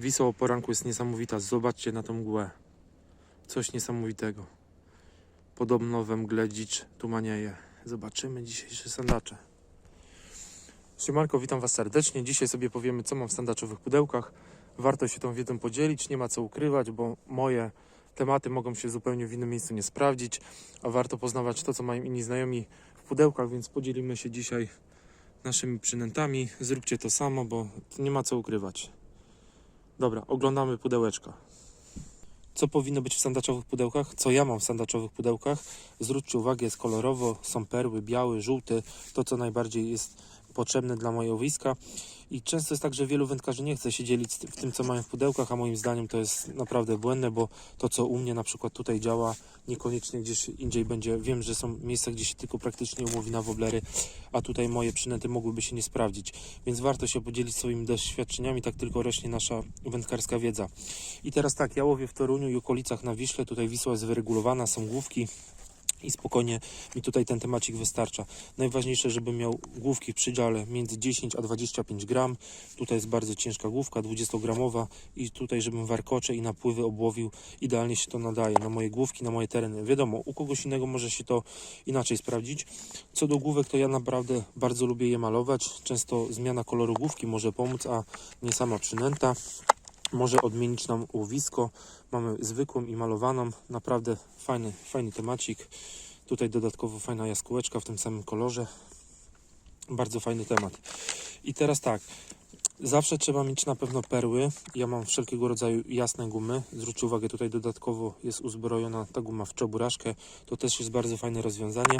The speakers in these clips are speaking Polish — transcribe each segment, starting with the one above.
Wisła o poranku jest niesamowita. Zobaczcie na tą mgłę. Coś niesamowitego. Podobno we mgle dzicz tumanieje. Zobaczymy dzisiejsze sandacze. Siemanko, witam Was serdecznie. Dzisiaj sobie powiemy, co mam w sandaczowych pudełkach. Warto się tą wiedzą podzielić, nie ma co ukrywać, bo moje tematy mogą się zupełnie w innym miejscu nie sprawdzić, a warto poznawać to, co mają inni znajomi w pudełkach, więc podzielimy się dzisiaj naszymi przynętami. Zróbcie to samo, bo nie ma co ukrywać. Dobra, oglądamy pudełeczka. Co powinno być w sandaczowych pudełkach? Co ja mam w sandaczowych pudełkach? Zwróćcie uwagę, jest kolorowo, są perły, biały, żółty, to co najbardziej jest potrzebne dla mojego łowiska. I często jest tak, że wielu wędkarzy nie chce się dzielić w tym, co mają w pudełkach, a moim zdaniem to jest naprawdę błędne, bo to, co u mnie na przykład tutaj działa, niekoniecznie gdzieś indziej będzie. Wiem, że są miejsca, gdzie się tylko praktycznie umówi na woblery, a tutaj moje przynęty mogłyby się nie sprawdzić. Więc warto się podzielić swoimi doświadczeniami, tak tylko rośnie nasza wędkarska wiedza. I teraz tak, ja łowię w Toruniu i okolicach na Wiśle, tutaj Wisła jest wyregulowana, są główki, i spokojnie mi tutaj ten temacik wystarcza. Najważniejsze, żeby miał główki w przydziale między 10 a 25 gram. Tutaj jest bardzo ciężka główka, 20-gramowa i tutaj, żebym warkocze i napływy obłowił, idealnie się to nadaje na moje główki, na moje tereny. Wiadomo, u kogoś innego może się to inaczej sprawdzić. Co do główek, to ja naprawdę bardzo lubię je malować. Często zmiana koloru główki może pomóc, a nie sama przynęta może odmienić nam łowisko. Mamy zwykłą i malowaną, naprawdę fajny, fajny temacik. Tutaj dodatkowo fajna jaskółeczka w tym samym kolorze. Bardzo fajny temat. I teraz tak, zawsze trzeba mieć na pewno perły. Ja mam wszelkiego rodzaju jasne gumy. Zwróćcie uwagę, tutaj dodatkowo jest uzbrojona ta guma w czoburaszkę. To też jest bardzo fajne rozwiązanie.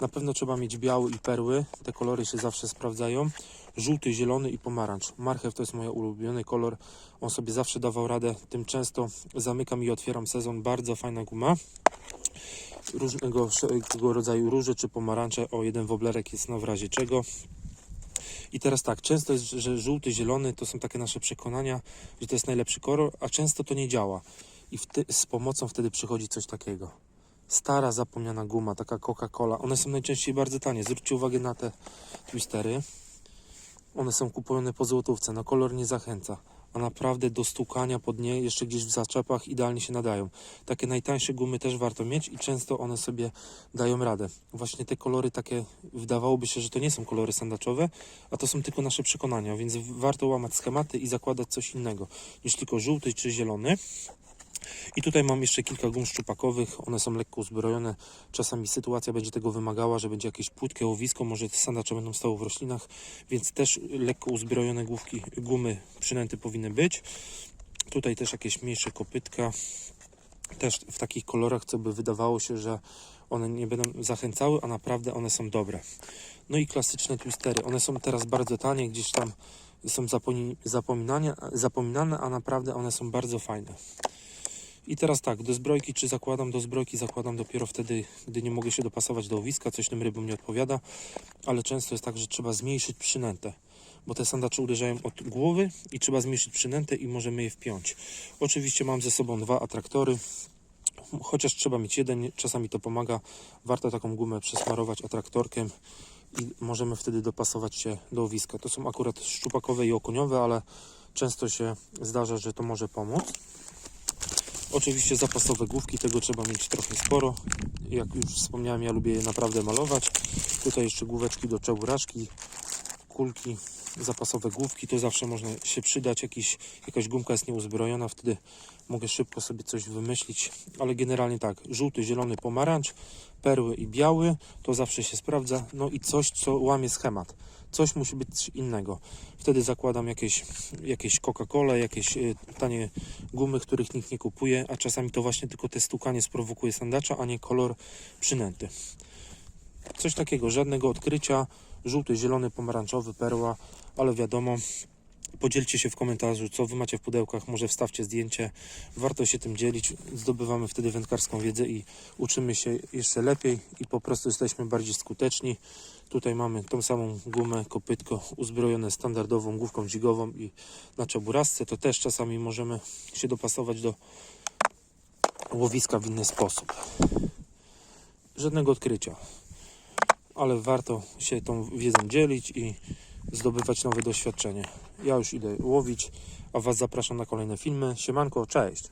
Na pewno trzeba mieć biały i perły. Te kolory się zawsze sprawdzają. Żółty, zielony i pomarańcz. Marchew to jest mój ulubiony kolor. On sobie zawsze dawał radę. Tym często zamykam i otwieram sezon. Bardzo fajna guma. Różnego rodzaju róże czy pomarańcze. O, jeden woblerek jest na w razie czego. I teraz tak, często jest, że żółty, zielony to są takie nasze przekonania, że to jest najlepszy kolor, a często to nie działa. I z pomocą wtedy przychodzi coś takiego. Stara, zapomniana guma, taka Coca-Cola. One są najczęściej bardzo tanie. Zwróćcie uwagę na te twistery. One są kupowane po złotówce. No kolor nie zachęca. A naprawdę do stukania pod nie, jeszcze gdzieś w zaczepach idealnie się nadają. Takie najtańsze gumy też warto mieć i często one sobie dają radę. Właśnie te kolory takie, wydawałoby się, że to nie są kolory sandaczowe, a to są tylko nasze przekonania, więc warto łamać schematy i zakładać coś innego niż tylko żółty czy zielony. I tutaj mam jeszcze kilka gum szczupakowych, one są lekko uzbrojone. Czasami sytuacja będzie tego wymagała, że będzie jakieś płytkie łowisko, może sandacze będą stały w roślinach, więc też lekko uzbrojone główki, gumy przynęty powinny być. Tutaj też jakieś mniejsze kopytka, też w takich kolorach, co by wydawało się, że one nie będą zachęcały, a naprawdę one są dobre. No i klasyczne twistery, one są teraz bardzo tanie, gdzieś tam są zapominane, zapominane, a naprawdę one są bardzo fajne. I teraz tak, do zbrojki czy zakładam do zbrojki, zakładam dopiero wtedy, gdy nie mogę się dopasować do łowiska, coś tym rybom nie odpowiada, ale często jest tak, że trzeba zmniejszyć przynętę, bo te sandacze uderzają od głowy i trzeba zmniejszyć przynętę i możemy je wpiąć. Oczywiście mam ze sobą dwa atraktory, chociaż trzeba mieć jeden, czasami to pomaga. Warto taką gumę przesmarować atraktorkiem i możemy wtedy dopasować się do łowiska. To są akurat szczupakowe i okoniowe, ale często się zdarza, że to może pomóc. Oczywiście zapasowe główki, tego trzeba mieć trochę sporo. Jak już wspomniałem, ja lubię je naprawdę malować. Tutaj jeszcze główeczki do czeburaszki, kulki, zapasowe główki, to zawsze można się przydać. Jakiś, jakaś gumka jest nieuzbrojona, wtedy mogę szybko sobie coś wymyślić. Ale generalnie tak, żółty, zielony, pomarańcz, perły i biały, to zawsze się sprawdza. No i coś, co łamie schemat. Coś musi być innego. Wtedy zakładam jakieś, jakieś Coca-Cola, jakieś y, tanie gumy, których nikt nie kupuje, a czasami to właśnie tylko te stukanie sprowokuje sandacza, a nie kolor przynęty. Coś takiego, żadnego odkrycia. Żółty, zielony, pomarańczowy, perła, ale wiadomo, podzielcie się w komentarzu, co wy macie w pudełkach, może wstawcie zdjęcie. Warto się tym dzielić, zdobywamy wtedy wędkarską wiedzę i uczymy się jeszcze lepiej i po prostu jesteśmy bardziej skuteczni. Tutaj mamy tą samą gumę, kopytko uzbrojone standardową główką dźwigową i na czeburasce. To też czasami możemy się dopasować do łowiska w inny sposób. Żadnego odkrycia, ale warto się tą wiedzą dzielić i zdobywać nowe doświadczenie. Ja już idę łowić, a Was zapraszam na kolejne filmy. Siemanko, cześć!